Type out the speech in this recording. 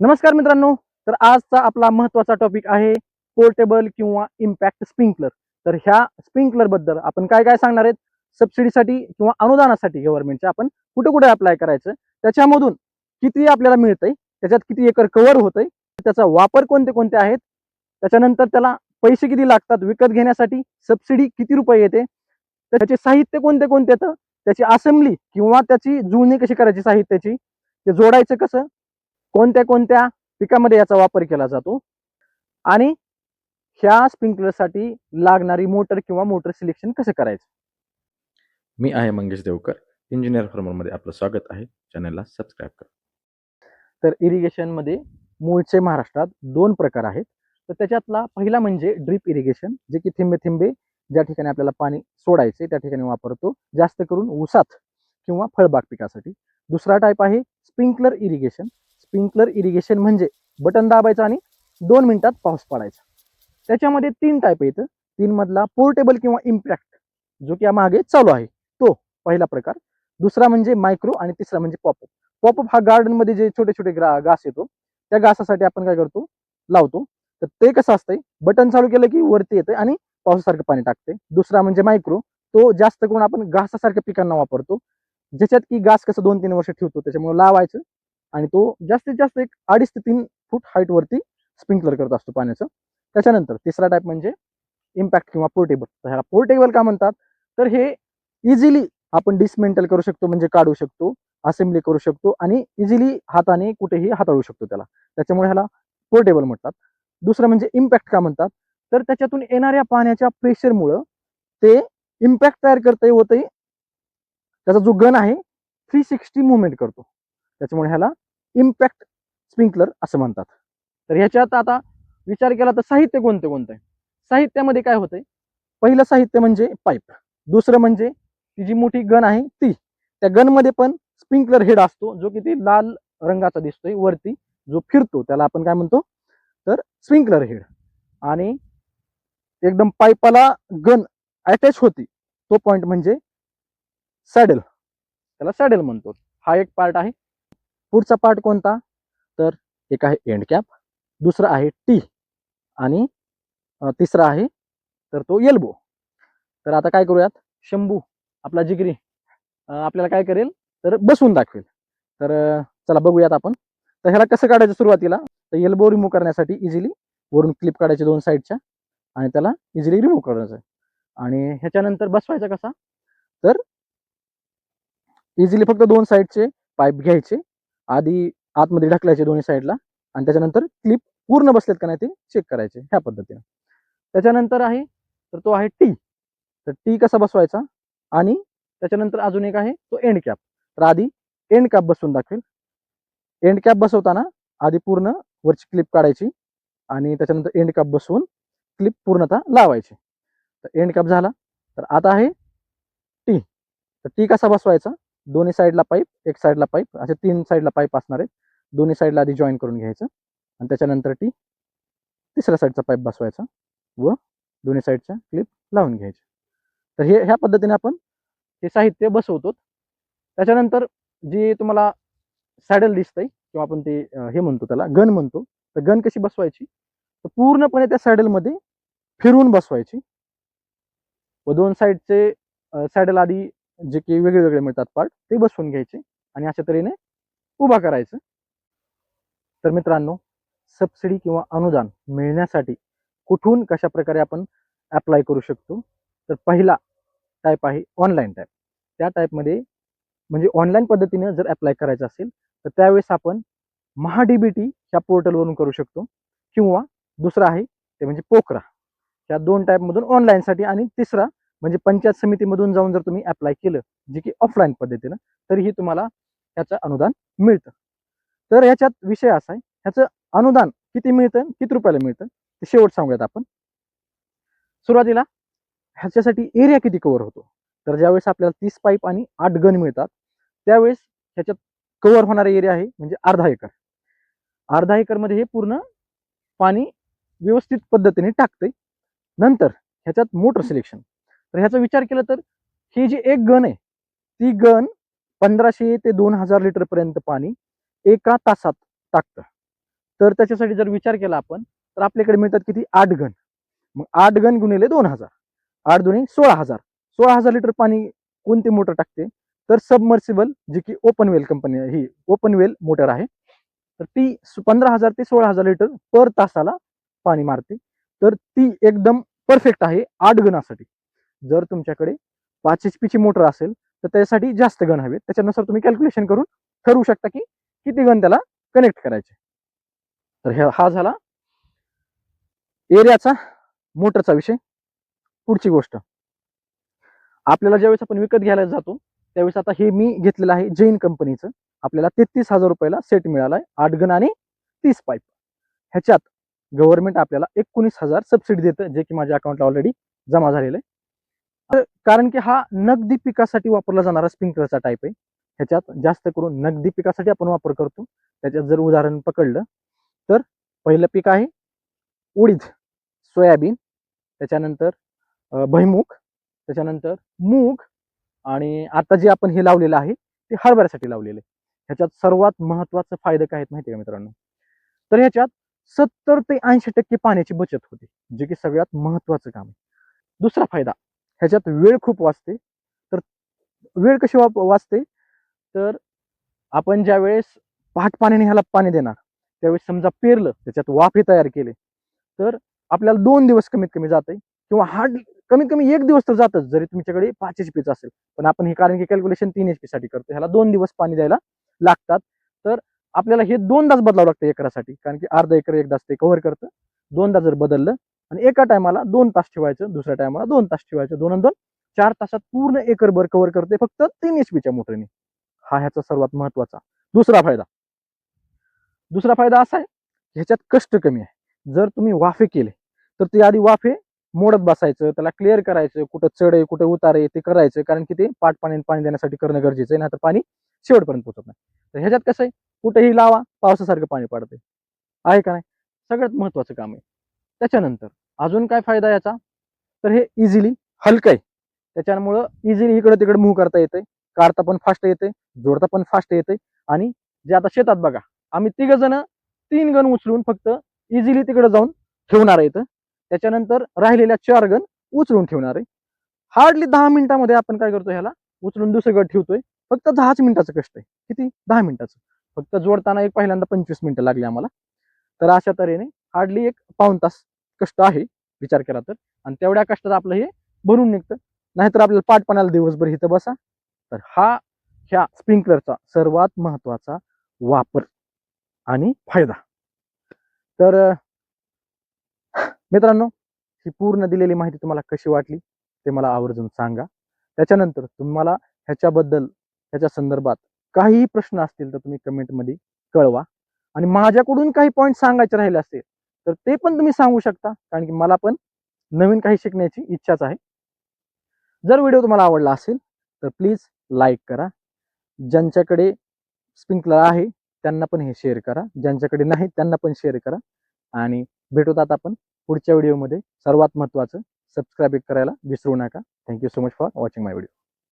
नमस्कार मित्रांनो तर आजचा आपला महत्त्वाचा टॉपिक आहे पोर्टेबल किंवा इम्पॅक्ट स्प्रिंकलर तर ह्या स्प्रिंकलरबद्दल आपण काय काय सांगणार आहेत? सबसिडीसाठी किंवा अनुदानासाठी गव्हर्नमेंटच्या आपण कुठे कुठे अप्लाय करायचं? त्याच्यामधून किती आपल्याला मिळतंय? त्याच्यात किती एकर कव्हर होतंय? त्याचा वापर कोणते कोणते आहेत? त्याच्यानंतर त्याला पैसे किती लागतात विकत घेण्यासाठी? सबसिडी किती रुपये येते? त्याचे साहित्य कोणते कोणते येतं? त्याची असेंब्ली किंवा त्याची जुळणी कशी करायची साहित्याची? ते जोडायचं कसं? कोणत्या कोणत्या पिकामध्ये याचा वापर केला जातो? आणि ह्या स्प्रिंकलरसाठी लागणारी मोटर किंवा मोटर सिलेक्शन कसं करायचं? मी आहे मंगेश देवकर इंजिनियर फार्मरमध्ये आपलं स्वागत आहे. चॅनलला सबस्क्राईब करा. तर इरिगेशनमध्ये मूळचे महाराष्ट्रात दोन प्रकार आहेत. तर त्याच्यातला पहिला म्हणजे ड्रीप इरिगेशन जे की थिंबे थिंबे ज्या ठिकाणी आपल्याला पाणी सोडायचे त्या ठिकाणी वापरतो. जास्त करून ऊसात किंवा फळबाग पिकासाठी. दुसरा टाईप आहे स्प्रिंकलर इरिगेशन स्प्रिंकलर इरिगेशन म्हणजे बटन दाबायचं आणि दोन मिनिटात पाऊस पडायचा. त्याच्यामध्ये तीन टाईप येतं तीन मधला पोर्टेबल किंवा इम्पॅक्ट जो की मागे चालू आहे. तो पहिला प्रकार. दुसरा म्हणजे मायक्रो आणि तिसरा म्हणजे पॉपअप पॉपअप हा गार्डनमध्ये जे छोटे छोटे ग्रा घास येतो त्या घासासाठी आपण काय करतो? लावतो. तर ते कसं असतंय? बटन चालू केलं की वरती येते आणि पावसासारखं पाणी टाकते दुसरा म्हणजे मायक्रो तो जास्त करून आपण घासासारख्या पिकांना वापरतो. ज्याच्यात की घास कसं दोन तीन वर्ष ठेवतो त्याच्यामुळे लावायचं. आणि तो जास्तीत जास्त एक अडीच ते तीन फूट हाईट वरती स्प्रिंकलर करत असतो पाण्याचं. त्याच्यानंतर तिसरा टाईप म्हणजे इम्पॅक्ट किंवा पोर्टेबल तर ह्याला पोर्टेबल का म्हणतात? तर हे इझिली आपण डिसमेंटल करू शकतो म्हणजे काढू शकतो असेंब्ली करू शकतो आणि इझिली हाताने कुठेही हाताळू शकतो त्याला. त्याच्यामुळे ह्याला पोर्टेबल म्हणतात. दुसरं म्हणजे इम्पॅक्ट का म्हणतात? तर त्याच्यातून येणाऱ्या पाण्याच्या प्रेशरमुळं ते इम्पॅक्ट तयार करता होतंय. त्याचा जो गन आहे थ्री सिक्स्टी मुवमेंट करतो. त्याच्यामुळे ह्याला इम्पॅक्ट स्प्रिंकलर असं म्हणतात. तर ह्याच्यात आता विचार केला तर साहित्य कोणते कोणतं? आहे साहित्यामध्ये काय होतंय? पहिलं साहित्य म्हणजे पाईप दुसरं म्हणजे ती जी मोठी गन आहे ती. त्या गनमध्ये पण स्प्रिंकलर हेड असतो जो की ती लाल रंगाचा दिसतोय वरती जो फिरतो त्याला आपण काय म्हणतो? तर स्प्रिंकलर हेड आणि एकदम पाईपाला गन अटॅच होती तो पॉइंट म्हणजे सॅडल त्याला सॅडल म्हणतो. हा एक पार्ट आहे. पुढचा पार्ट कोणता? तर एक आहे एंड कॅप दुसरा आहे टी आणि तिसरा आहे तर तो एल्बो तर आता काय करूयात? शंभू आपला जिगरी आपल्याला काय करेल? तर बसवून दाखवेल. तर चला बघूयात आपण. तर ह्याला कसं काढायचं सुरुवातीला? तर एल्बो रिमूव्ह करण्यासाठी इझिली वरून क्लिप काढायची दोन साईडच्या आणि त्याला इझिली रिमूव्ह करायचं आणि ह्याच्यानंतर बसवायचा कसा? तर इझिली फक्त दोन साईडचे पाईप घ्यायचे. आधी आतमध्ये ढकलायचे दोन्ही साईडला आणि त्याच्यानंतर क्लिप पूर्ण बसलेत का नाही ते चेक करायचे ह्या पद्धतीने. त्याच्यानंतर आहे तर तो आहे टी तर टी कसा बसवायचा? आणि त्याच्यानंतर अजून एक आहे तो एंड कॅप तर आधी एंड कॅप बसवून दाखवेल. एंड कॅप बसवताना आधी पूर्ण वरची क्लिप काढायची आणि त्याच्यानंतर एंड कॅप बसवून क्लिप पूर्णतः लावायची. तर एंड कॅप झाला. तर आता आहे टी तर टी कसा बसवायचा? दोन्ही साईडला पाईप एक साईडला पाईप असे तीन साईडला पाईप असणार आहेत. दोन्ही साईडला आधी जॉईन करून घ्यायचं. आणि त्याच्यानंतर टी तिसऱ्या साईडचा पाईप बसवायचा व दोन्ही साईडच्या क्लिप लावून घ्यायच्या तर हे ह्या पद्धतीने आपण हे साहित्य बसवतो त्याच्यानंतर जे तुम्हाला सॅडल दिसतंय किंवा आपण ते हे म्हणतो त्याला गन म्हणतो तर गन कशी बसवायची? तर पूर्णपणे त्या सॅडलमध्ये फिरवून बसवायची. व दोन साईडचे सॅडल आधी जे की वेगळे वेगळे मिळतात पार्ट ते बसवून घ्यायचे आणि अशा तऱ्हेने उभा करायचं. तर मित्रांनो सबसिडी किंवा अनुदान मिळण्यासाठी कुठून कशा प्रकारे आपण अप्लाय करू शकतो? तर पहिला टाईप आहे ऑनलाईन टाईप त्या टाईपमध्ये म्हणजे ऑनलाईन पद्धतीने जर अप्लाय करायचं असेल तर त्यावेळेस आपण महाडीबीटी ह्या पोर्टलवरून करू शकतो. किंवा दुसरा आहे ते म्हणजे पोकरा ह्या दोन टाईपमधून ऑनलाईनसाठी आणि तिसरा म्हणजे पंचायत समितीमधून जाऊन जर तुम्ही अप्लाय केलं जे की ऑफलाईन पद्धतीनं तरीही तुम्हाला ह्याचं अनुदान मिळतं. तर ह्याच्यात विषय असा आहे ह्याचं अनुदान किती मिळतं किती रुपयाला मिळतं ते शेवट सांगूयात आपण. सुरुवातीला ह्याच्यासाठी एरिया किती कव्हर होतो? तर ज्यावेळेस आपल्याला तीस पाईप आणि आठ गन मिळतात त्यावेळेस ह्याच्यात कव्हर होणारा एरिया आहे म्हणजे अर्धा एकर. अर्धा एकरमध्ये हे पूर्ण पाणी व्यवस्थित पद्धतीने टाकते नंतर ह्याच्यात मोटर सिलेक्शन तर ह्याचा विचार केला तर ही जी एक गन आहे ती गन पंधराशे ते दोन हजार लिटर पर्यंत पाणी एका तासात टाकतं. तर त्याच्यासाठी जर विचार केला आपण तर आपल्याकडे मिळतात किती? आठ गण. मग आठ गण गुणिले दोन हजार. आठ दोन्ही सोळा हजार. सोळा हजार लिटर पाणी कोणती मोटर टाकते? तर सबमर्सिबल जी की ओपन वेल कंपनी ही ओपन वेल मोटर आहे. तर ती पंधरा हजार ते सोळा हजार लिटर पर तासाला पाणी मारते. तर ती एकदम परफेक्ट आहे आठ गणासाठी. जर तुमच्याकडे पाच एच ची मोटर असेल तर त्यासाठी जास्त गण हवे त्याच्यानुसार तुम्ही कॅल्क्युलेशन करून ठरवू शकता की किती गण त्याला कनेक्ट करायचे. तर ह्या- हा झाला एरियाचा मोटरचा विषय. पुढची गोष्ट. आपल्याला ज्यावेळेस आपण विकत घ्यायला जातो त्यावेळेस आता हे मी घेतलेलं आहे जैन कंपनीचं आपल्याला तेहतीस हजार रुपयाला सेट मिळालाय आठ गण आणि तीस पाईप ह्याच्यात गव्हर्नमेंट आपल्याला एकोणीस हजार सबसिडी देतं जे की माझ्या अकाउंटला ऑलरेडी जमा झालेलं आहे. कारण की हा नगदी पिकासाठी वापरला जाणारा स्प्रिंकलरचा टाईप आहे. ह्याच्यात जास्त करून नगदी पिकासाठी आपण वापर करतो. त्याच्यात जर उदाहरण पकडलं तर पहिलं पीक आहे उडीद सोयाबीन त्याच्यानंतर भैमुख त्याच्यानंतर मूग आणि आता जे आपण हे लावलेलं आहे ते हरभऱ्यासाठी लावलेलं आहे. ह्याच्यात सर्वात महत्वाचं फायदे काय आहेत माहिती का मित्रांनो? तर ह्याच्यात सत्तर ते ऐंशी टक्के पाण्याची बचत होते जे की सगळ्यात महत्वाचं काम आहे. दुसरा फायदा ह्याच्यात वेळ खूप वाचते. तर वेळ कशी वाप वाचते? तर आपण ज्या वेळेस पहाट पाण्याने ह्याला पाणी देणार त्यावेळेस समजा पेरलं त्याच्यात वाफे तयार केले तर आपल्याला दोन दिवस कमीत कमी जाते किंवा हार्ड कमीत कमी एक दिवस तर जातच जरी तुमच्याकडे पाच एच पीच असेल पण आपण हे कारण की कॅल्क्युलेशन तीन एच पी साठी करतो ह्याला दोन दिवस पाणी द्यायला लागतात. तर आपल्याला हे दोनदाच बदलावं लागतं एकरासाठी कारण की अर्धा एकर एकदाच ते कव्हर करतं. दोनदा जर बदललं आणि एका टायमाला दोन तास ठेवायचं दुसऱ्या टायमाला दोन तास ठेवायचं. दोन दोन चार तासात पूर्ण एकरभर कव्हर करते फक्त तीन एच पीच्या मोटरने. हा ह्याचा सर्वात महत्त्वाचा दुसरा फायदा. दुसरा फायदा असा आहे ह्याच्यात कष्ट कमी आहे. जर तुम्ही वाफे केले तर ते आधी वाफे मोडत बसायचं त्याला क्लिअर करायचं कुठं चढ आहे कुठं उतार आहे ते करायचं कारण की ते पाट पाण्याने पाणी देण्यासाठी करणं गरजेचं आहे नाही तर पाणी शेवटपर्यंत पोहोचत नाही. तर ह्याच्यात कसं आहे कुठेही लावा पावसासारखं पाणी पडते. आहे का नाही? सगळ्यात महत्वाचं काम आहे. त्याच्यानंतर अजून काय फायदा याचा? तर हे इझिली हलकं आहे. त्याच्यामुळं इझिली इकडं तिकडे मूव्ह करता येते काढता पण फास्ट येते जोडता पण फास्ट येते आणि जे आता शेतात बघा आम्ही तिघ जण तीन गण उचलून फक्त इझिली तिकडे जाऊन ठेवणार आहे त्याच्यानंतर राहिलेल्या चार गण उचलून ठेवणार आहे. हार्डली दहा मिनिटामध्ये आपण काय करतो ह्याला? उचलून दुसरीकडे ठेवतोय. फक्त दहाच मिनिटाचं कष्ट आहे. किती? दहा मिनिटाचं. फक्त जोडताना एक पहिल्यांदा पंचवीस मिनिटं लागली आम्हाला. तर अशा तऱ्हेने हार्डली एक पाऊन तास कष्ट आहे विचार केला तर. आणि तेवढ्या कष्टात आपलं हे भरून निघतं. नाहीतर आपल्याला पाठपणाला दिवसभर इथं बसा. तर हा ह्या स्प्रिंकलरचा सर्वात महत्त्वाचा वापर आणि फायदा. तर मित्रांनो ही पूर्ण दिलेली माहिती तुम्हाला कशी वाटली ते मला आवर्जून सांगा. त्याच्यानंतर तुम्हाला ह्याच्याबद्दल ह्याच्या संदर्भात काहीही प्रश्न असतील तर तुम्ही कमेंटमध्ये कळवा. आणि माझ्याकडून काही पॉईंट सांगायचे राहिले असतील तर ते पण तुम्ही सांगू शकता कारण की मला पण नवीन काही शिकण्याची इच्छाच आहे. जर व्हिडिओ तुम्हाला आवडला असेल तर प्लीज लाईक करा. ज्यांच्याकडे स्प्रिंकलर आहे त्यांना पण हे शेअर करा. ज्यांच्याकडे नाही त्यांना पण शेअर करा. आणि भेटूतात आपण पुढच्या व्हिडिओमध्ये. सर्वात महत्त्वाचं सबस्क्राईब करायला विसरू नका. Thank you so much for watching my video